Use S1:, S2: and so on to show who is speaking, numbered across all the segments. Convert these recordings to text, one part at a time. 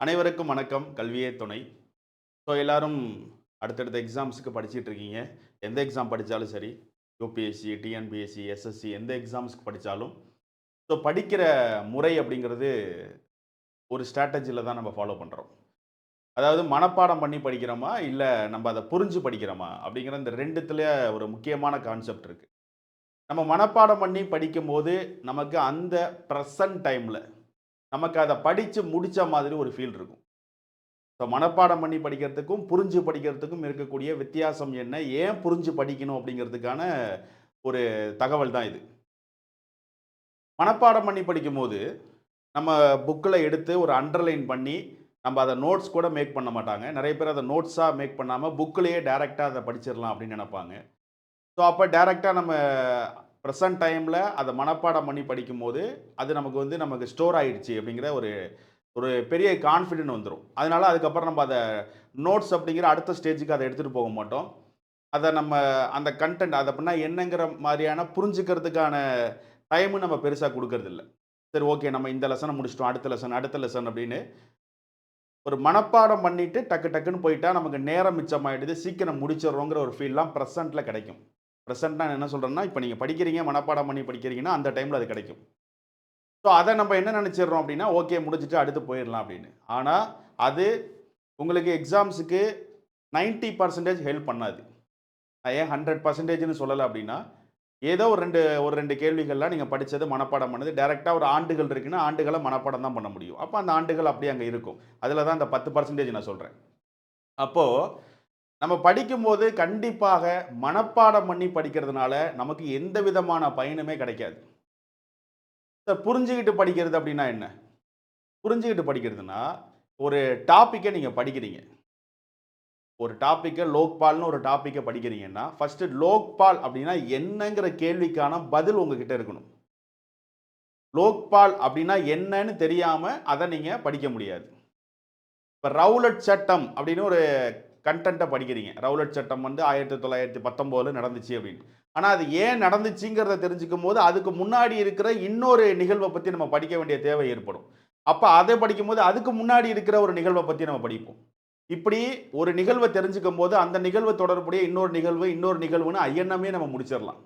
S1: அனைவருக்கும் வணக்கம். கல்வியே துணை. ஸோ எல்லாரும் அடுத்தடுத்த எக்ஸாம்ஸுக்கு படிச்சுட்டு இருக்கீங்க. எந்த எக்ஸாம் படித்தாலும் சரி யூபிஎஸ்சி டிஎன்பிஎஸ்சி எஸ்எஸ்சி எந்த எக்ஸாம்ஸ்க்கு படித்தாலும் ஸோ படிக்கிற முறை அப்படிங்கிறது ஒரு ஸ்ட்ராட்டஜியில் தான் நம்ம ஃபாலோ பண்ணுறோம் அதாவது மனப்பாடம் பண்ணி படிக்கிறோமா? இல்லை நம்ம அதை புரிஞ்சு படிக்கிறோமா? அப்படிங்கிற இந்த ரெண்டுத்துல ஒரு முக்கியமான கான்செப்ட் இருக்குது நம்ம மனப்பாடம் பண்ணி படிக்கும்போது நமக்கு அந்த ப்ரெசன்ட் டைமில் நமக்கு அதை படித்து முடித்த மாதிரி ஒரு ஃபீல் இருக்கும். ஸோ மனப்பாடம் பண்ணி படிக்கிறதுக்கும் புரிஞ்சு படிக்கிறதுக்கும் இருக்கக்கூடிய வித்தியாசம் என்ன? ஏன் புரிஞ்சு படிக்கணும் அப்படிங்கிறதுக்கான ஒரு தகவல் தான் இது. மனப்பாடம் பண்ணி படிக்கும்போது நம்ம புக்கில் எடுத்து ஒரு அண்டர்லைன் பண்ணி நம்ம அதை நோட்ஸ் கூட மேக் பண்ண மாட்டாங்க. நிறைய பேர் அதை நோட்ஸாக மேக் பண்ணாமல் புக்கிலேயே டேரெக்டாக அதை படிச்சிடலாம் அப்படின்னு நினைப்பாங்க. ஸோ அப்போ டேரெக்டாக நம்ம ப்ரெசன்ட் டைமில் அதை மனப்பாடம் பண்ணி படிக்கும்போது அது நமக்கு வந்து நமக்கு ஸ்டோர் ஆகிடுச்சு அப்படிங்கிற ஒரு ஒரு பெரிய கான்ஃபிடென்ட் வந்துடும் அதனால அதுக்கப்புறம் நம்ம அதை நோட்ஸ் அப்படிங்கிற அடுத்த ஸ்டேஜுக்கு அதை எடுத்துகிட்டு போக மாட்டோம். அதை நம்ம அந்த கண்டென்ட் அதை அப்படின்னா என்னங்கிற மாதிரியான புரிஞ்சுக்கிறதுக்கான டைமும் நம்ம பெருசாக கொடுக்கறதில்ல. சரி ஓகே நம்ம இந்த லெசனை முடிச்சிட்டோம் அடுத்த லெசன் அடுத்த லெசன் அப்படின்னு ஒரு மனப்பாடம் பண்ணிவிட்டு டக்கு டக்குன்னு போயிட்டா நமக்கு நேரம் மிச்சமாயிடுது சீக்கிரம் முடிச்சிடுறோங்கிற ஒரு ஃபீல்லாம் ப்ரெசண்ட்டில் கிடைக்கும். ப்ரெசென்ட் நான் என்ன சொல்கிறேன்னா இப்போ நீங்கள் படிக்கிறீங்க மனப்பாடம் பண்ணி படிக்கிறீங்கன்னா அந்த டைமில் அது கிடைக்கும். ஸோ அதை நம்ம என்ன நினச்சிடுறோம் அப்படின்னா ஓகே முடிச்சுட்டு அடுத்து போயிடலாம் அப்படின்னு. ஆனால் அது உங்களுக்கு எக்ஸாம்ஸுக்கு 90% பர்சன்டேஜ் ஹெல்ப் பண்ணாது. நான் ஏன் ஹண்ட்ரட் பர்சன்டேஜ்னு சொல்லலை அப்படின்னா ஏதோ ஒரு ரெண்டு ஒரு ரெண்டு கேள்விகள்லாம் நீங்கள் படித்தது மனப்பாடம் பண்ணது டேரெக்டாக ஒரு ஆண்டுகள் இருக்குன்னா ஆண்டுகளை மனப்பாடம் தான் பண்ண முடியும். அப்போ அந்த ஆண்டுகள் அப்படியே அங்கே இருக்கும். அதில் தான் அந்த பத்து பர்சன்டேஜ் நான் சொல்கிறேன் அப்போது நம்ம படிக்கும்போது கண்டிப்பாக மனப்பாடம் பண்ணி படிக்கிறதுனால நமக்கு எந்த விதமான பயனுமே கிடைக்காது. சார் புரிஞ்சுக்கிட்டு படிக்கிறது அப்படின்னா என்ன? புரிஞ்சுக்கிட்டு படிக்கிறதுனா ஒரு டாப்பிக்கை நீங்கள் படிக்கிறீங்க. ஒரு டாப்பிக்கை லோக்பால்னு ஒரு டாப்பிக்கை படிக்கிறீங்கன்னா ஃபஸ்ட்டு லோக்பால் அப்படின்னா என்னங்கிற கேள்விக்கான பதில் உங்ககிட்ட இருக்கணும். லோக்பால் அப்படின்னா என்னன்னு தெரியாமல் அதை நீங்கள் படிக்க முடியாது. இப்போ ரவுலட் சட்டம் அப்படின்னு ஒரு கண்டென்ட்டை படிக்கிறீங்க. ரவுலட் சட்டம் வந்து ஆயிரத்தி தொள்ளாயிரத்தி பத்தொம்போதில் நடந்துச்சு அப்படின்னு. ஆனால் அது ஏன் நடந்துச்சுங்கிறத தெரிஞ்சுக்கும் போது அதுக்கு முன்னாடி இருக்கிற இன்னொரு நிகழ்வை பற்றி நம்ம படிக்க வேண்டிய தேவை ஏற்படும். அப்போ அதை படிக்கும்போது அதுக்கு முன்னாடி இருக்கிற ஒரு நிகழ்வை பற்றி நம்ம படிப்போம். இப்படி ஒரு நிகழ்வை தெரிஞ்சுக்கும் போது அந்த நிகழ்வு தொடர்புடைய இன்னொரு நிகழ்வு இன்னொரு நிகழ்வுன்னு ஐயன்னமே நம்ம முடிச்சிடலாம்.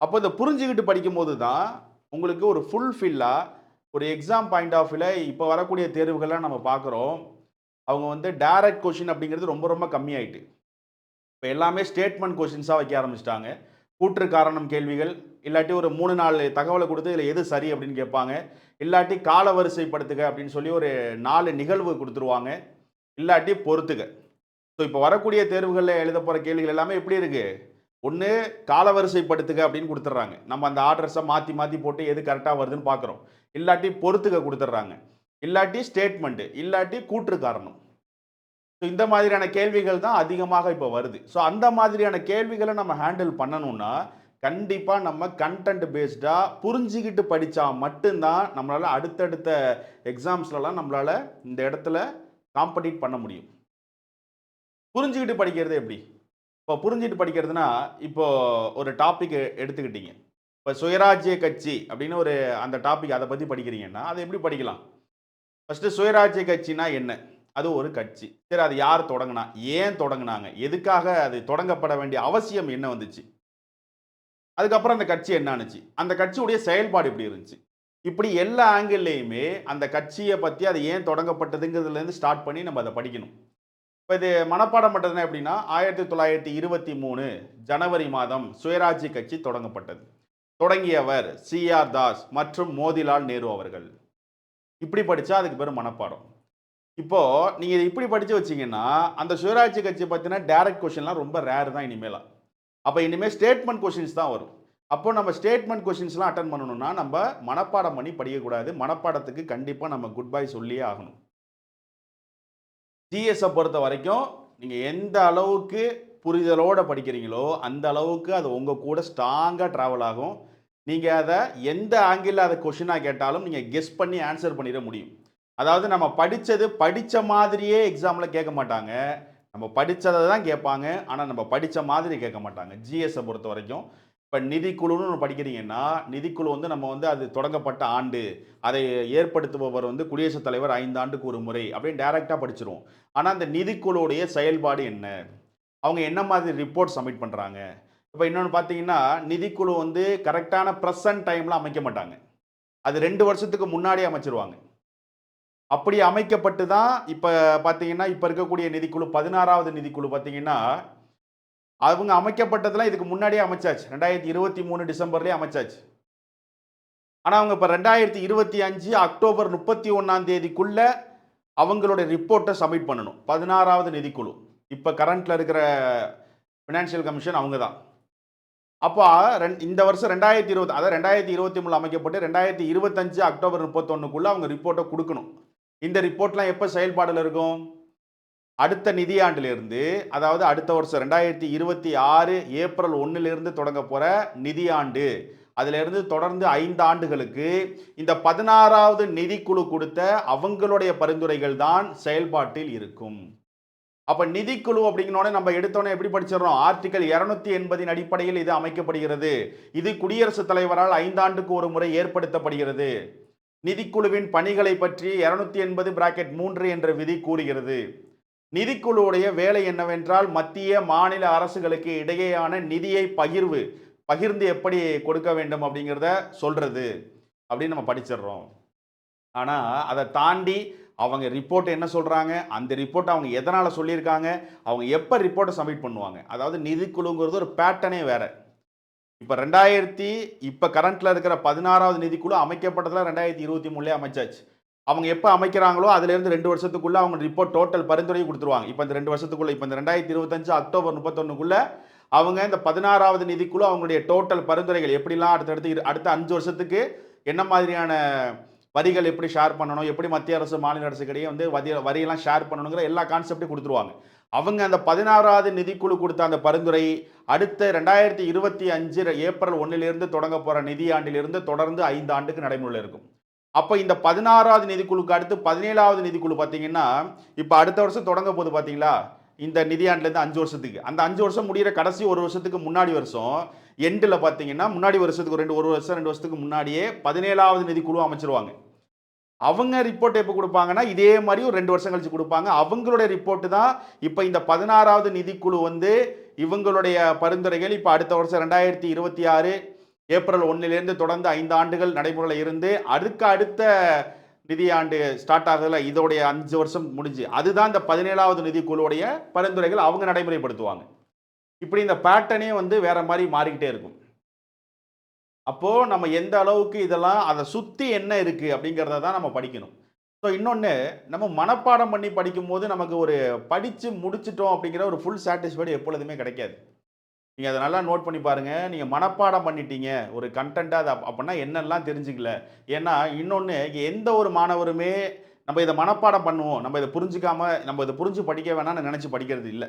S1: அப்போ இதை புரிஞ்சுக்கிட்டு படிக்கும்போது தான் உங்களுக்கு ஒரு ஃபுல்ஃபில்லாக ஒரு எக்ஸாம் பாயிண்ட் ஆஃப் வியூவில் இப்போ வரக்கூடிய தேர்வுகள்லாம் நம்ம பார்க்குறோம். அவங்க வந்து டைரக்ட் கொஷின் அப்படிங்கிறது ரொம்ப ரொம்ப கம்மியாயிட்டு. இப்போ எல்லாமே ஸ்டேட்மெண்ட் கொஷின்ஸாக வைக்க ஆரம்பிச்சிட்டாங்க. கூற்று காரணம் கேள்விகள் இல்லாட்டி ஒரு மூணு நாலு தகவலை கொடுத்து இதில் எது சரி அப்படின்னு கேட்பாங்க. இல்லாட்டி கால வரிசைப்படுத்துக அப்படின்னு சொல்லி ஒரு நாலு நிகழ்வு கொடுத்துருவாங்க. இல்லாட்டி பொறுத்துக. ஸோ இப்போ வரக்கூடிய தேர்வுகளில் எழுத போகிற கேள்விகள் எல்லாமே எப்படி இருக்குது ஒன்று காலவரிசைப்படுத்துக அப்படின்னு கொடுத்துட்றாங்க. நம்ம அந்த ஆர்டர்ஸை மாற்றி மாற்றி போட்டு எது கரெக்டாக வருதுன்னு பார்க்குறோம் இல்லாட்டி பொறுத்துக்க கொடுத்துட்றாங்க. இல்லாட்டி ஸ்டேட்மெண்ட்டு இல்லாட்டி கூற்று காரணம் ஸோ இந்த மாதிரியான கேள்விகள் தான் அதிகமாக இப்போ வருது. ஸோ அந்த மாதிரியான கேள்விகளை நம்ம ஹேண்டில் பண்ணணும்னா கண்டிப்பாக நம்ம கண்டென்ட் பேஸ்டாக புரிஞ்சுக்கிட்டு படித்தா மட்டும்தான் நம்மளால் அடுத்தடுத்த எக்ஸாம்ஸ்லலாம் நம்மளால் இந்த இடத்துல காம்படிட் பண்ண முடியும். புரிஞ்சுக்கிட்டு படிக்கிறது எப்படி? இப்போ புரிஞ்சுக்கிட்டு படிக்கிறதுனா இப்போ ஒரு டாபிக் எடுத்துக்கிட்டீங்க. இப்போ சுயராஜ்ய கட்சி அப்படின்னு ஒரு அந்த டாபிக் அதை பற்றி படிக்கிறீங்கன்னா அதை எப்படி படிக்கலாம்? ஃபஸ்ட்டு சுயராஜ்ய கட்சினா என்ன? அது ஒரு கட்சி. சரி அது யார் தொடங்கினா? ஏன் தொடங்கினாங்க? எதுக்காக அது தொடங்கப்பட வேண்டிய அவசியம் என்ன வந்துச்சு? அதுக்கப்புறம் அந்த கட்சி என்னானுச்சு அந்த கட்சியுடைய செயல்பாடு இப்படி இருந்துச்சு. இப்படி எல்லா ஆங்கிள்லேயுமே அந்த கட்சியை பற்றி அது ஏன் தொடங்கப்பட்டதுங்கிறதுலேருந்து ஸ்டார்ட் பண்ணி நம்ம அதை படிக்கணும். இப்போ இது மனப்பாடம் பண்ணுறதுனா எப்படின்னா ஆயிரத்தி தொள்ளாயிரத்தி இருபத்தி மூணு ஜனவரி மாதம் சுயராஜ்ய கட்சி தொடங்கப்பட்டது. தொடங்கியவர் சிஆர் தாஸ் மற்றும் மோதிலால் நேரு அவர்கள். இப்படி படித்தா அதுக்கு பேர் மனப்பாடம். இப்போது நீங்கள் இதை இப்படி படித்து வச்சீங்கன்னா அந்த சுயராட்சி கட்சி பார்த்தீங்கன்னா டேரக்ட் கொஷின்லாம் ரொம்ப ரேர் தான் இனிமேலாம் அப்போ இனிமேல் ஸ்டேட்மெண்ட் கொஷின்ஸ் தான் வரும். அப்போ நம்ம ஸ்டேட்மெண்ட் கொஷின்ஸ்லாம் அட்டன் பண்ணணும்னா நம்ம மனப்பாடம் பண்ணி படிக்கக்கூடாது. மனப்பாடத்துக்கு கண்டிப்பாக நம்ம குட் பை சொல்லியே ஆகணும். ஜிஎஸை பொறுத்த வரைக்கும் நீங்கள் எந்த அளவுக்கு புரிதலோடு படிக்கிறீங்களோ அந்த அளவுக்கு அது உங்கள் கூட ஸ்ட்ராங்காக ட்ராவல் ஆகும். நீங்கள் அதை எந்த ஆங்கிளில் அதை கொஷினாக கேட்டாலும் நீங்கள் கெஸ் பண்ணி ஆன்சர் பண்ணிட முடியும். அதாவது நம்ம படித்தது படித்த மாதிரியே எக்ஸாமில் கேட்க மாட்டாங்க. நம்ம படித்ததை தான் கேட்பாங்க. ஆனால் நம்ம படித்த மாதிரி கேட்க மாட்டாங்க. ஜிஎஸை பொறுத்த வரைக்கும். இப்போ நிதிக்குழுன்னு ஒன்று படிக்கிறீங்கன்னா நிதிக்குழு வந்து நம்ம வந்து அது தொடங்கப்பட்ட ஆண்டு. அதை ஏற்படுத்துபவர் வந்து குடியரசுத் தலைவர் ஐந்து ஆண்டுக்கு ஒரு முறை அப்படின்னு டைரெக்டாக படிச்சிருவோம். ஆனால் அந்த நிதிக்குழுவுடைய செயல்பாடு என்ன? அவங்க என்ன மாதிரி ரிப்போர்ட் சப்மிட் பண்ணுறாங்க இப்போ இன்னொன்று பார்த்தீங்கன்னா நிதிக்குழு வந்து கரெக்டான ப்ரெசன்ட் டைமில் அமைக்க மாட்டாங்க. அது ரெண்டு வருஷத்துக்கு முன்னாடியே அமைச்சிருவாங்க. அப்படி அமைக்கப்பட்டு தான் இப்போ பார்த்தீங்கன்னா இப்போ இருக்கக்கூடிய நிதிக்குழு பதினாறாவது நிதிக்குழு பார்த்தீங்கன்னா அவங்க அமைக்கப்பட்டதெல்லாம் இதுக்கு முன்னாடியே அமைச்சாச்சு. ரெண்டாயிரத்தி இருபத்தி மூணு டிசம்பர்லேயே அமைச்சாச்சு. ஆனால் அவங்க இப்போ ரெண்டாயிரத்தி இருபத்தி அஞ்சு அக்டோபர் முப்பத்தி ஒன்றாம் தேதிக்குள்ளே அவங்களுடைய ரிப்போர்ட்டை சப்மிட் பண்ணணும். பதினாறாவது நிதிக்குழு. இப்போ கரண்ட்டில் இருக்கிற ஃபினான்ஷியல் கமிஷன் அவங்க தான். அப்போ ரெண் இந்த வருஷம் ரெண்டாயிரத்தி இருபத்தி அதாவது ரெண்டாயிரத்தி இருபத்தி மூணு அமைக்கப்பட்டு ரெண்டாயிரத்தி இருபத்தஞ்சு அக்டோபர் முப்பத்தொன்னுக்குள்ளே அவங்க ரிப்போர்ட்டை கொடுக்கணும். இந்த ரிப்போர்ட்லாம் எப்போ செயல்பாடில் இருக்கும்? அடுத்த நிதியாண்டிலிருந்து அதாவது அடுத்த வருஷம் ரெண்டாயிரத்தி இருபத்தி ஆறு ஏப்ரல் ஒன்றுலேருந்து தொடங்க போகிற நிதியாண்டு. அதிலிருந்து தொடர்ந்து ஐந்து ஆண்டுகளுக்கு இந்த பதினாறாவது நிதிக்குழு கொடுத்த அவங்களுடைய பரிந்துரைகள் தான் செயல்பாட்டில் இருக்கும். அப்போ நிதிக்குழு அப்படிங்கிறோட நம்ம எடுத்தோன்னே எப்படி படிச்சிடறோம்? ஆர்டிகல் இரநூத்தி எண்பதின் அடிப்படையில் இது அமைக்கப்படுகிறது. இது குடியரசுத் தலைவரால் ஐந்தாண்டுக்கு ஒரு முறை ஏற்படுத்தப்படுகிறது. நிதிக்குழுவின் பணிகளை பற்றி இரநூத்தி எண்பது பிராக்கெட் மூன்று என்ற விதி கூறுகிறது. நிதிக்குழுவுடைய வேலை என்னவென்றால் மத்திய மாநில அரசுகளுக்கு இடையேயான நிதியை பகிர்வு பகிர்ந்து எப்படி கொடுக்க வேண்டும் அப்படிங்கிறத சொல்றது. அப்படின்னு நம்ம படிச்சிடுறோம். ஆனால் அதை தாண்டி அவங்க ரிப்போர்ட் என்ன சொல்கிறாங்க அந்த ரிப்போர்ட் அவங்க எதனால் சொல்லியிருக்காங்க? அவங்க எப்போ ரிப்போர்ட்டை சப்மிட் பண்ணுவாங்க? அதாவது நிதிக்குழுங்கிறது ஒரு பேட்டர்னே வேறு. இப்போ ரெண்டாயிரத்தி இப்போ கரண்ட்டில் இருக்கிற பதினாறாவது நிதிக்குழு அமைக்கப்பட்டதில் ரெண்டாயிரத்தி இருபத்தி மூணுலேயே அமைச்சாச்சு. அவங்க எப்போ அமைக்கிறாங்களோ அதுலேருந்து ரெண்டு வருஷத்துக்குள்ளே அவங்க ரிப்போர்ட் டோட்டல் பரிந்துரையை கொடுத்துருவாங்க. இப்போ இந்த ரெண்டு வருஷத்துக்குள்ளே இப்போ இந்த ரெண்டாயிரத்தி இருபத்தஞ்சு அக்டோபர் முப்பத்தொன்னுக்குள்ளே அவங்க இந்த பதினாறாவது நிதிக்குழு அவங்களுடைய டோட்டல் பரிந்துரைகள் எப்படிலாம் அடுத்தடுத்து அடுத்த அஞ்சு வருஷத்துக்கு என்ன மாதிரியான வரிகள் எப்படி ஷேர் பண்ணணும் எப்படி மத்திய அரசு மாநில அரசுக்கிடையே வந்து வரி வரியெல்லாம் ஷேர் பண்ணணுங்கிற எல்லா கான்செப்டையும் கொடுத்துருவாங்க. அவங்க அந்த பதினாறாவது நிதிக்குழு கொடுத்த அந்த பரிந்துரை அடுத்த ரெண்டாயிரத்தி இருபத்தி அஞ்சு ஏப்ரல் ஒன்றிலிருந்து தொடங்க போகிற நிதியாண்டிலிருந்து தொடர்ந்து ஐந்து ஆண்டுக்கு நடைமுறையில் இருக்கும். அப்போ இந்த பதினாறாவது நிதிக்குழுக்கு அடுத்து பதினேழாவது நிதிக்குழு பார்த்தீங்கன்னா இப்போ அடுத்த வருஷம் தொடங்க போகுது பார்த்தீங்களா? இந்த நிதியாண்டுலேருந்து அஞ்சு வருஷத்துக்கு. அந்த அஞ்சு வருஷம் முடிகிற கடைசி ஒரு வருஷத்துக்கு முன்னாடி வருஷம் எண்டில் பார்த்தீங்கன்னா முன்னாடி வருஷத்துக்கு ரெண்டு ஒரு வருஷம் ரெண்டு வருஷத்துக்கு முன்னாடியே பதினேழாவது நிதிக்குழு அமைச்சிருவாங்க. அவங்க ரிப்போர்ட் எப்போ கொடுப்பாங்கன்னா இதே மாதிரி ஒரு ரெண்டு வருஷம் கழிச்சு கொடுப்பாங்க. அவங்களுடைய ரிப்போர்ட்டு தான் இப்போ இந்த பதினாறாவது நிதிக்குழு வந்து இவங்களுடைய பரிந்துரைகள் இப்போ அடுத்த வருஷம் ரெண்டாயிரத்தி இருபத்தி ஆறு ஏப்ரல் ஒன்றிலிருந்து தொடர்ந்து ஐந்து ஆண்டுகள் நடைமுறையில் இருந்து அதுக்கு அடுத்த நிதியாண்டு ஸ்டார்ட் ஆகுதுல இதோடைய அஞ்சு வருஷம் முடிஞ்சு. அதுதான் இந்த பதினேழாவது நிதிக்குழுவுடைய பரிந்துரைகள் அவங்க நடைமுறைப்படுத்துவாங்க. இப்படி இந்த பேட்டர்னே வந்து வேற மாதிரி மாறிக்கிட்டே இருக்கும். அப்போது நம்ம எந்த அளவுக்கு இதெல்லாம் அதை சுற்றி என்ன இருக்குது அப்படிங்கிறத தான் நம்ம படிக்கணும். ஸோ இன்னொன்று நம்ம மனப்பாடம் பண்ணி படிக்கும்போது நமக்கு ஒரு படித்து முடிச்சிட்டோம் அப்படிங்கிற ஒரு ஃபுல் சாட்டிஸ்ஃபைடு எப்பொழுதுமே கிடைக்காது. நீங்கள் அதை நல்லா நோட் பண்ணி பாருங்கள் நீங்கள் மனப்பாடம் பண்ணிட்டீங்க. ஒரு கண்டென்ட்டாக அது அப்- அப்படின்னா என்னெல்லாம் தெரிஞ்சுக்கல. ஏன்னா இன்னொன்று எந்த ஒரு மாணவருமே நம்ம இதை மனப்பாடம் பண்ணுவோம். நம்ம இதை புரிஞ்சிக்காமல் நம்ம இதை புரிஞ்சு படிக்க வேணாம்னு நினச்சி படிக்கிறது இல்லை.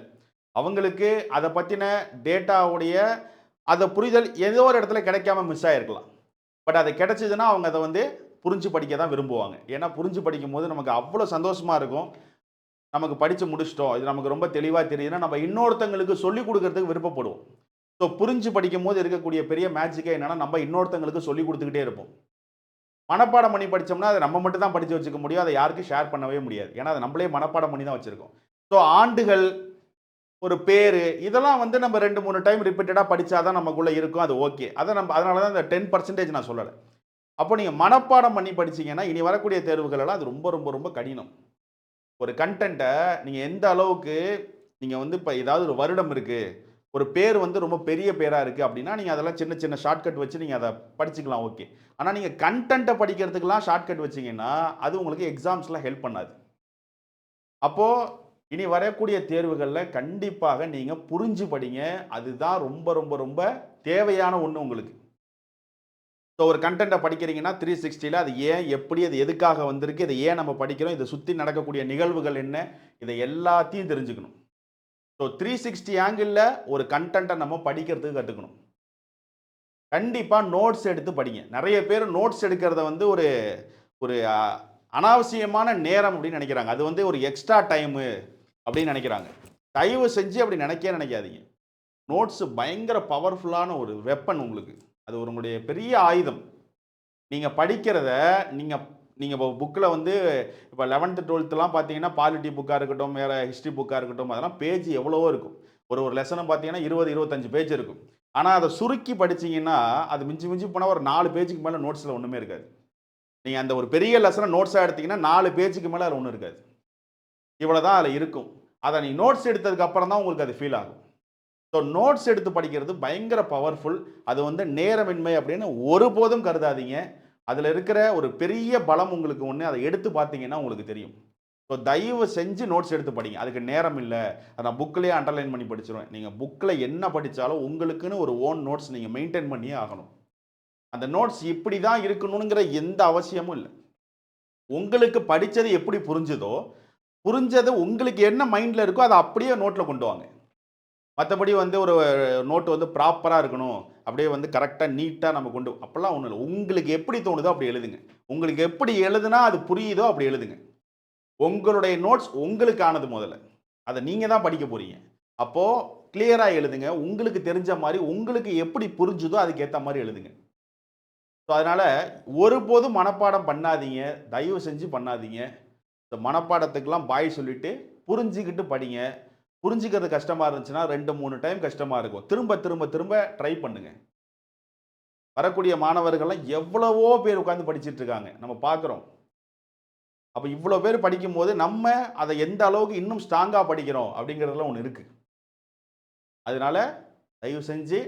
S1: அவங்களுக்கு அதை பற்றின டேட்டாவுடைய அதை புரிதல் ஏதோ ஒரு இடத்துல கிடைக்காம மிஸ் ஆகிருக்கலாம் பட் அது கிடச்சிதுன்னா அவங்க அதை வந்து புரிஞ்சு படிக்க தான் விரும்புவாங்க. ஏன்னா புரிஞ்சு படிக்கும் போது நமக்கு அவ்வளோ சந்தோஷமாக இருக்கும். நமக்கு படித்து முடிச்சிட்டோம். இது நமக்கு ரொம்ப தெளிவாக தெரியுதுன்னா நம்ம இன்னொருத்தங்களுக்கு சொல்லிக் கொடுக்கறதுக்கு விருப்பப்படுவோம். ஸோ புரிஞ்சு படிக்கும் போது இருக்கக்கூடிய பெரிய மேஜிக்கே என்னென்னா நம்ம இன்னொருத்தங்களுக்கு சொல்லி கொடுத்துக்கிட்டே இருப்போம். மனப்பாடம் பண்ணி படித்தோம்னா அதை நம்ம மட்டும் தான் படித்து வச்சுக்க முடியும். அதை யாருக்கும் ஷேர் பண்ணவே முடியாது. ஏன்னா அதை நம்மளே மனப்பாடம் பண்ணி தான் வச்சுருக்கோம். ஸோ ஆண்டுகள் ஒரு பேர் இதெல்லாம் வந்து நம்ம ரெண்டு மூணு டைம் ரிப்பீட்டடாக படித்தா தான் நமக்குள்ளே இருக்கும். அது ஓகே அதை நம்ம அதனால தான் இந்த டென் பர்சன்டேஜ் நான் சொல்லலை. அப்போ நீங்கள் மனப்பாடம் பண்ணி படிச்சீங்கன்னா இனி வரக்கூடிய தேர்வுகளெல்லாம் அது ரொம்ப ரொம்ப ரொம்ப கடினம். ஒரு கண்டென்ட்டை நீங்கள் எந்த அளவுக்கு நீங்கள் வந்து இப்போ ஏதாவது ஒரு வருடம் இருக்குது ஒரு பேர் வந்து ரொம்ப பெரிய பேராக இருக்குது அப்படின்னா நீங்கள் அதெல்லாம் சின்ன சின்ன ஷார்ட்கட் வச்சு நீங்கள் அதை படிச்சுக்கலாம் ஓகே ஆனால் நீங்கள் கண்டென்ட்டை படிக்கிறதுக்கெலாம் ஷார்ட்கட் வச்சிங்கன்னா அது உங்களுக்கு எக்ஸாம்ஸ்லாம் ஹெல்ப் பண்ணாது. அப்போது இனி வரக்கூடிய தேர்வுகளில் கண்டிப்பாக நீங்கள் புரிஞ்சு படிங்க. அதுதான் ரொம்ப ரொம்ப ரொம்ப தேவையான ஒன்று உங்களுக்கு. ஸோ ஒரு கண்டென்ட்டை படிக்கிறீங்கன்னா த்ரீ சிக்ஸ்டியில் அது ஏன் எப்படி அது எதுக்காக வந்திருக்கு இதை ஏன் நம்ம படிக்கிறோம் இதை சுற்றி நடக்கக்கூடிய நிகழ்வுகள் என்ன இதை எல்லாத்தையும் தெரிஞ்சுக்கணும். ஸோ த்ரீ சிக்ஸ்டி ஆங்கிளில் ஒரு கண்டென்ட்டை நம்ம படிக்கிறதுக்கு கற்றுக்கணும் கண்டிப்பாக நோட்ஸ் எடுத்து படிங்க. நிறைய பேர் நோட்ஸ் எடுக்கிறத வந்து ஒரு ஒரு அனாவசியமான நேரம் அப்படின்னு நினைக்கிறாங்க. அது வந்து ஒரு எக்ஸ்ட்ரா டைமு அப்படின்னு நினைக்கிறாங்க. தயவு செஞ்சு அப்படி நினைக்கவே நினைக்காதீங்க. நோட்ஸ் பயங்கர பவர்ஃபுல்லான ஒரு வெப்பன் உங்களுக்கு. அது உங்களுடைய பெரிய ஆயுதம். நீங்கள் படிக்கிறத நீங்கள் நீங்கள் இப்போ புக்கில் வந்து இப்போ லெவன்த்து டுவெல்த்துலாம் பார்த்தீங்கன்னா பாலிட்டி புக்காக இருக்கட்டும் வேறு ஹிஸ்ட்ரி புக்காக இருக்கட்டும் அதெல்லாம் பேஜ் எவ்வளவோ இருக்கும். ஒரு ஒரு லெசனும் பார்த்தீங்கன்னா இருபது இருபத்தஞ்சு பேஜ் இருக்கும். ஆனால் அதை சுருக்கி படிச்சீங்கன்னா அது மிஞ்சி மிஞ்சி போனால் ஒரு நாலு பேஜுக்கு மேலே நோட்ஸில் ஒன்றுமே இருக்காது. நீங்கள் அந்த ஒரு பெரிய லெசனை நோட்ஸாக எடுத்தீங்கன்னா நாலு பேஜுக்கு மேலே அதில் ஒன்றும் இருக்காது. இவ்வளோ தான் அதில் இருக்கும். அதை நீ நோட்ஸ் எடுத்ததுக்கப்புறம் தான் உங்களுக்கு அது ஃபீல் ஆகும். ஸோ நோட்ஸ் எடுத்து படிக்கிறது பயங்கர பவர்ஃபுல் அது வந்து நேரமின்மை அப்படின்னு ஒருபோதும் கருதாதீங்க. அதில் இருக்கிற ஒரு பெரிய பலம் உங்களுக்கு ஒன்று அதை எடுத்து பார்த்தீங்கன்னா உங்களுக்கு தெரியும். ஸோ தயவு செஞ்சு நோட்ஸ் எடுத்து படிங்க. அதுக்கு நேரம் இல்லை. அதை நான் புக்கிலேயே அண்டர்லைன் பண்ணி படிச்சிருவேன். நீங்கள் புக்கில் என்ன படித்தாலும் உங்களுக்குன்னு ஒரு ஓன் நோட்ஸ் நீங்கள் மெயின்டைன் பண்ணியே ஆகணும். அந்த நோட்ஸ் இப்படி தான் இருக்கணுங்கிற எந்த அவசியமும் இல்லை. உங்களுக்கு படித்தது எப்படி புரிஞ்சுதோ புரிஞ்சது உங்களுக்கு என்ன மைண்டில் இருக்கோ அதை அப்படியே நோட்டில் கொண்டு வாங்க. மற்றபடி வந்து ஒரு நோட்டு வந்து ப்ராப்பராக இருக்கணும். அப்படியே வந்து கரெக்டாக நீட்டாக நம்ம கொண்டு அப்போல்லாம் ஒன்றும் இல்லை. உங்களுக்கு எப்படி தோணுதோ அப்படி எழுதுங்க. உங்களுக்கு எப்படி எழுதுனா அது புரியுதோ அப்படி எழுதுங்க. உங்களுடைய நோட்ஸ் உங்களுக்கானது முதல்ல. அதை நீங்கள் தான் படிக்க போகிறீங்க அப்போது கிளியராக எழுதுங்க. உங்களுக்கு தெரிஞ்ச மாதிரி உங்களுக்கு எப்படி புரிஞ்சுதோ அதுக்கேற்ற மாதிரி எழுதுங்க. ஸோ அதனால் ஒருபோதும் மனப்பாடம் பண்ணாதீங்க. தயவு செஞ்சு பண்ணாதீங்க. இந்த மனப்பாடத்துக்கெல்லாம் பாய் சொல்லிவிட்டு புரிஞ்சுக்கிட்டு படிங்க. புரிஞ்சுக்கிறது கஷ்டமாக இருந்துச்சுன்னா ரெண்டு மூணு டைம் கஷ்டமாக இருக்கும். திரும்ப திரும்ப திரும்ப ட்ரை பண்ணுங்க. வரக்கூடிய மாணவர்கள்லாம் எவ்வளவோ பேர் உட்காந்து படிச்சுட்டு இருக்காங்க. நம்ம பார்க்குறோம். அப்போ இவ்வளோ பேர் படிக்கும்போது நம்ம அதை எந்த அளவுக்கு இன்னும் ஸ்ட்ராங்காக படிக்கிறோம் அப்படிங்கிறதுல ஒன்று இருக்குது அதனால தயவு செஞ்சு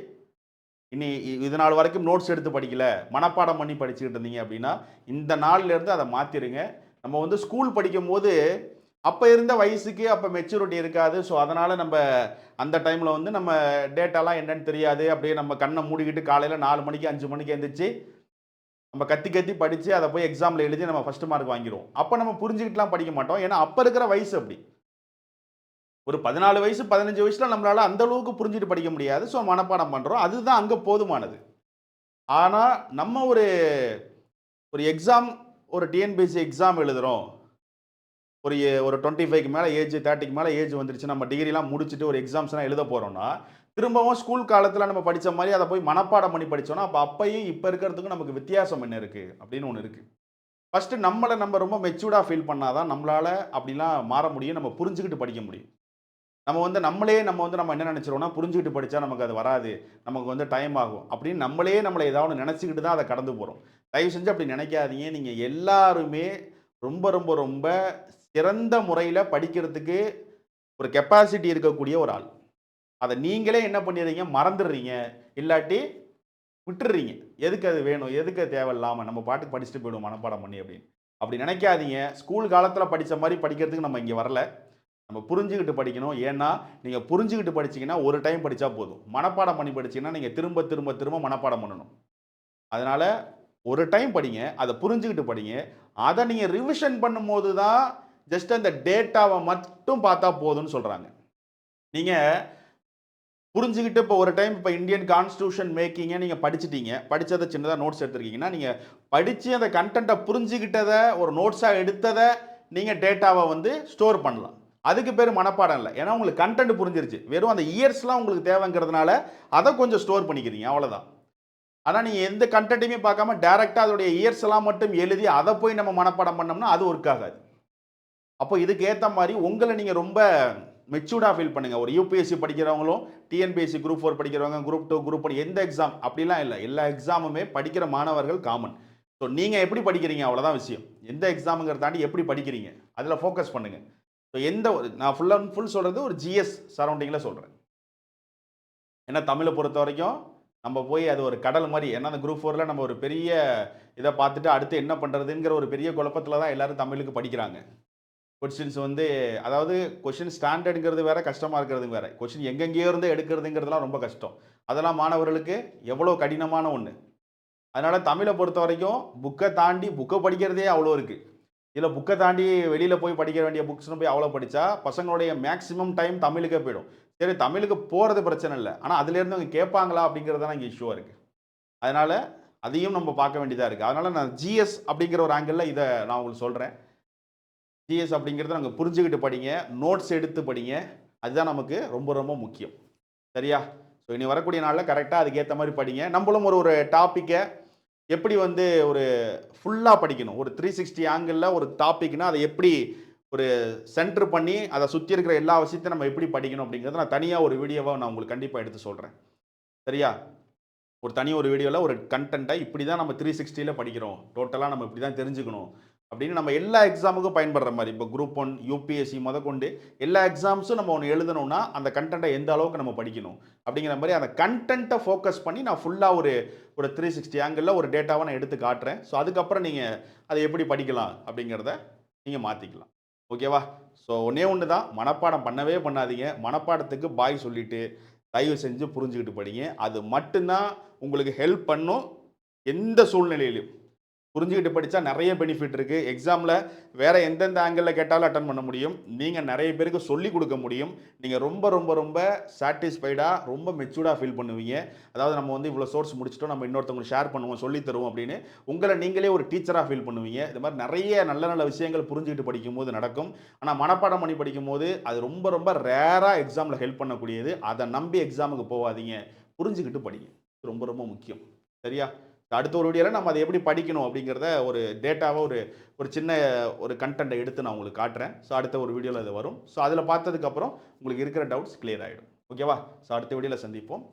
S1: இனி இது நாள் வரைக்கும் நோட்ஸ் எடுத்து படிக்கல மனப்பாடம் பண்ணி படிச்சுக்கிட்டு இருந்தீங்க அப்படின்னா இந்த நாள்லேருந்து அதை மாற்றிடுங்க நம்ம வந்து ஸ்கூல் படிக்கும்போது அப்போ இருந்த வயசுக்கு அப்போ மெச்சூரிட்டி இருக்காது. ஸோ அதனால் நம்ம அந்த டைமில் வந்து நம்ம டேட்டாலாம் என்னன்னு தெரியாது. அப்படியே நம்ம கண்ணை மூடிக்கிட்டு காலையில் நாலு மணிக்கு அஞ்சு மணிக்கு எழுந்திரிச்சு நம்ம கத்தி கத்தி படித்து அதை போய் எக்ஸாமில் எழுதி நம்ம ஃபஸ்ட்டு மார்க் வாங்கிடுவோம். அப்போ நம்ம புரிஞ்சுக்கிட்டுலாம் படிக்க மாட்டோம். ஏன்னா அப்போ இருக்கிற வயசு அப்படி. ஒரு பதினாலு வயசு பதினஞ்சு வயசில் நம்மளால் அந்த அளவுக்கு புரிஞ்சுட்டு படிக்க முடியாது. ஸோ மனப்பாடம் பண்ணுறோம் அதுதான் அங்கே போதுமானது. ஆனால் நம்ம ஒரு ஒரு எக்ஸாம் ஒரு டிஎன்பிஎஸ்சி எக்ஸாம் எழுதுகிறோம் ஒரு ஒரு டுவெண்ட்டி ஃபைவ்க்கு மேலே ஏஜ் தேர்ட்டிக்கு மேலே ஏஜ் வந்துருச்சு நம்ம டிகிரிலாம் முடிச்சுட்டு ஒரு எக்ஸாம்ஸ்லாம் எழுத போகிறோம்னா திரும்பவும் ஸ்கூல் காலத்தில் நம்ம படித்த மாதிரி அதை போய் மனப்பாடம் பண்ணி படித்தோன்னா அப்போ அப்பையும் இப்போ இருக்கிறதுக்கும் நமக்கு வித்தியாசம் என்ன இருக்குது அப்படின்னு ஒன்று இருக்குது ஃபஸ்ட்டு நம்மளை நம்ம ரொம்ப மெச்சூர்டாக ஃபீல் பண்ணால் தான் நம்மளால் அப்படிலாம் மாற முடியும் நம்ம புரிஞ்சுக்கிட்டு படிக்க முடியும். நம்ம வந்து நம்மளே நம்ம வந்து நம்ம என்ன நினச்சிரோம்னா புரிஞ்சுக்கிட்டு படித்தா நமக்கு அது வராது நமக்கு வந்து டைம் ஆகும் அப்படின்னு நம்மளே நம்மளை ஏதாவது நினச்சிக்கிட்டு தான் அதை கடந்து போகிறோம் தயவு செஞ்சு அப்படி நினைக்காதீங்க. நீங்கள் எல்லாருமே ரொம்ப ரொம்ப ரொம்ப சிறந்த முறையில் படிக்கிறதுக்கு ஒரு கெப்பாசிட்டி இருக்கக்கூடிய ஒரு ஆள். அதை நீங்களே என்ன பண்ணிடுறீங்க? மறந்துடுறீங்க. இல்லாட்டி விட்டுடுறீங்க. எதுக்கு அது வேணும்? எதுக்கு அது தேவையில்லாமல் நம்ம பாட்டுக்கு படிச்சுட்டு போயிடுவோம் மனப்பாடம் பண்ணி அப்படின்னு. அப்படி நினைக்காதீங்க. ஸ்கூல் காலத்தில் படித்த மாதிரி படிக்கிறதுக்கு நம்ம இங்கே வரல. நம்ம புரிஞ்சுக்கிட்டு படிக்கணும். ஏன்னா நீங்கள் புரிஞ்சுக்கிட்டு படிச்சீங்கன்னா ஒரு டைம் படித்தா போதும். மனப்பாடம் பண்ணி படிச்சீங்கன்னா நீங்கள் திரும்ப திரும்ப திரும்ப மனப்பாடம் பண்ணணும். அதனால் ஒரு டைம் படிங்க. அதை புரிஞ்சுக்கிட்டு படிங்க. அதை நீங்கள் ரிவிஷன் பண்ணும்போது தான் ஜஸ்ட் அந்த டேட்டாவை மட்டும் பார்த்தா போதும்னு சொல்கிறாங்க நீங்கள் புரிஞ்சுக்கிட்டு இப்போ ஒரு டைம் இப்போ இந்தியன் கான்ஸ்டியூஷன் மேக்கிங்கை நீங்கள் படிச்சிட்டீங்க. படித்ததை சின்னதாக நோட்ஸ் எடுத்துருக்கீங்கன்னா நீங்கள் படித்து அந்த கண்டென்ட்டை புரிஞ்சுக்கிட்டதை ஒரு நோட்ஸாக எடுத்ததை நீங்கள் டேட்டாவை வந்து ஸ்டோர் பண்ணலாம். அதுக்கு பேர் மனப்பாடம் இல்லை. ஏன்னா உங்களுக்கு கண்டென்ட் புரிஞ்சிருச்சு. வெறும் அந்த இயர்ஸ்லாம் உங்களுக்கு தேவைங்கிறதுனால அதை கொஞ்சம் ஸ்டோர் பண்ணிக்கிறீங்க. அவ்வளோதான் ஆனால் நீங்கள் எந்த கண்டென்ட்டையுமே பார்க்காம டேரெக்டாக அதோடைய இயர்ஸ் எல்லாம் மட்டும் எழுதி அதை போய் நம்ம மனப்பாடம் பண்ணோம்னா அது ஒர்க் ஆகாது. அப்போ இதுக்கு ஏற்ற மாதிரி உங்களை நீங்கள் ரொம்ப மெச்சூர்டாக ஃபீல் பண்ணுங்கள் ஒரு யூபிஎஸ்சி படிக்கிறவங்களும் டிஎன்பிஎஸ்சி குரூப் ஃபோர் படிக்கிறவங்க குரூப் டூ குரூப் ஒன் எந்த எக்ஸாம் அப்படிலாம் இல்லை. எல்லா எக்ஸாமுமே படிக்கிற மாணவர்கள் காமன் ஸோ நீங்கள் எப்படி படிக்கிறீங்க? அவ்வளோதான் விஷயம். எந்த எக்ஸாமுங்கிறத தாண்டி எப்படி படிக்கிறீங்க? அதில் ஃபோக்கஸ் பண்ணுங்கள் ஸோ எந்த ஒரு நான் ஃபுல் அண்ட் ஃபுல் சொல்கிறது ஒரு ஜிஎஸ் சரௌண்டிங்கில் சொல்கிறேன் ஏன்னா தமிழை பொறுத்த வரைக்கும் நம்ம போய் அது ஒரு கடல் மாதிரி ஏன்னா அந்த குரூப் ஃபோரில் நம்ம ஒரு பெரிய இதை பார்த்துட்டு அடுத்து என்ன பண்ணுறதுங்கிற ஒரு பெரிய குழப்பத்தில் தான் எல்லாரும் தமிழுக்கு படிக்கிறாங்க. கொஸ்டின்ஸ் வந்து அதாவது கொஷின் ஸ்டாண்டர்டுங்கிறது வேறு கஷ்டமாக இருக்கிறது வேறு. கொஷின் எங்கெங்கேயோ இருந்து எடுக்கிறதுங்கிறதுலாம் ரொம்ப கஷ்டம். அதெல்லாம் மாணவர்களுக்கு எவ்வளோ கடினமான ஒன்று அதனால் தமிழை பொறுத்த வரைக்கும் புக்கை தாண்டி புக்கை படிக்கிறதே அவ்வளோ இருக்குது இதில் புக்கை தாண்டி வெளியில் போய் படிக்க வேண்டிய புக்ஸ்னு போய் அவ்வளோ படித்தா பசங்களுடைய மேக்ஸிமம் டைம் தமிழுக்கே போயிடும். சரி தமிழுக்கு போகிறது பிரச்சனை இல்லை. ஆனால் அதுலேருந்து அவங்க கேட்பாங்களா அப்படிங்கிறது தான் இங்கே இஷ்யூவாக இருக்குது அதனால் அதையும் நம்ம பார்க்க வேண்டியதாக இருக்குது அதனால் நான் ஜிஎஸ் அப்படிங்கிற ஒரு ஆங்கிளில் இதை நான் உங்களுக்கு சொல்கிறேன் ஜிஎஸ் அப்படிங்கிறத நாங்கள் புரிஞ்சுக்கிட்டு படிங்க நோட்ஸ் எடுத்து படிங்க. அதுதான் நமக்கு ரொம்ப ரொம்ப முக்கியம். சரியா? ஸோ இனி வரக்கூடிய நாளில் கரெக்டாக அதுக்கேற்ற மாதிரி படிங்க. நம்மளும் ஒரு ஒரு டாப்பிக்கை எப்படி வந்து ஒரு ஃபுல்லாக படிக்கணும்? ஒரு த்ரீ சிக்ஸ்டி ஆங்கிளில் ஒரு டாப்பிக்னால் அதை எப்படி ஒரு சென்டர் பண்ணி அதை சுற்றி இருக்கிற எல்லா விஷயத்தையும் நம்ம எப்படி படிக்கணும் அப்படிங்கிறத நான் தனியாக ஒரு வீடியோவாக நான் உங்களுக்கு கண்டிப்பாக எடுத்து சொல்கிறேன் சரியா? ஒரு தனி ஒரு வீடியோவில் ஒரு கண்டென்ட்டை இப்படி தான் நம்ம த்ரீ சிக்ஸ்டியில் படிக்கிறோம். டோட்டலாக நம்ம இப்படி தான் தெரிஞ்சுக்கணும். அப்படின்னு நம்ம எல்லா எக்ஸாமுக்கும் பயன்படுற மாதிரி. இப்போ குரூப் ஒன் யூபிஎஸ்சி முதற்கொண்டு எல்லா எக்ஸாம்ஸும் நம்ம ஒன்று எழுதணும்னா அந்த கண்டென்ட்டை எந்த அளவுக்கு நம்ம படிக்கணும்? அப்படிங்கிற மாதிரி அந்த கண்டென்ட்டை ஃபோக்கஸ் பண்ணி நான் ஃபுல்லாக ஒரு ஒரு த்ரீ சிக்ஸ்டி ஆங்கிளில் ஒரு டேட்டாவை நான் எடுத்து காட்டுறேன். ஸோ அதுக்கப்புறம் நீங்கள் அதை எப்படி படிக்கலாம் அப்படிங்கிறத நீங்கள் மாற்றிக்கலாம் ஓகேவா ஸோ ஒன்றே ஒன்று தான் மனப்பாடம் பண்ணவே பண்ணாதீங்க. மனப்பாடத்துக்கு பாய் சொல்லிவிட்டு தயவு செஞ்சு புரிஞ்சுக்கிட்டு படிங்க. அது மட்டும்தான் உங்களுக்கு ஹெல்ப் பண்ணும் எந்த சூழ்நிலையிலும். புரிஞ்சுக்கிட்டு படித்தா நிறைய பெனிஃபிட் இருக்குது எக்ஸாமில் வேறு எந்தெந்த ஆங்கிளில் கேட்டாலும் அட்டன் பண்ண முடியும். நீங்கள் நிறைய பேருக்கு சொல்லி கொடுக்க முடியும். நீங்கள் ரொம்ப ரொம்ப ரொம்ப சாட்டிஸ்ஃபைடாக ரொம்ப மெச்சூர்டாக ஃபீல் பண்ணுவீங்க. அதாவது நம்ம வந்து இவ்வளோ சோர்ஸ் முடிச்சிட்டோம் நம்ம இன்னொருத்தவங்களுக்கு ஷேர் பண்ணுவோம் சொல்லி தருவோம் அப்படின்னு உங்களை நீங்களே ஒரு டீச்சராக ஃபீல் பண்ணுவீங்க. இது மாதிரி நிறைய நல்ல நல்ல விஷயங்கள் புரிஞ்சுக்கிட்டு படிக்கும்போது நடக்கும். ஆனால் மனப்பாடம் பண்ணி படிக்கும்போது அது ரொம்ப ரொம்ப ரேராக எக்ஸாமில் ஹெல்ப் பண்ணக்கூடியது. அதை நம்பி எக்ஸாமுக்கு போகாதீங்க. புரிஞ்சுக்கிட்டு படிங்க. இது ரொம்ப ரொம்ப முக்கியம். சரியா? அடுத்த ஒரு வீடியோவில் நம்ம அதை எப்படி படிக்கணும் அப்படிங்கிறத ஒரு டேட்டாவை ஒரு ஒரு சின்ன ஒரு கண்டென்ட்டை எடுத்து நான் உங்களுக்கு காட்டுறேன். ஸோ அடுத்த ஒரு வீடியோவில் அது வரும். ஸோ அதில் பார்த்ததுக்கப்புறம் உங்களுக்கு இருக்கிற டவுட்ஸ் கிளியர் ஆகிடும் ஓகேவா ஸோ அடுத்த வீடியோவில் சந்திப்போம்.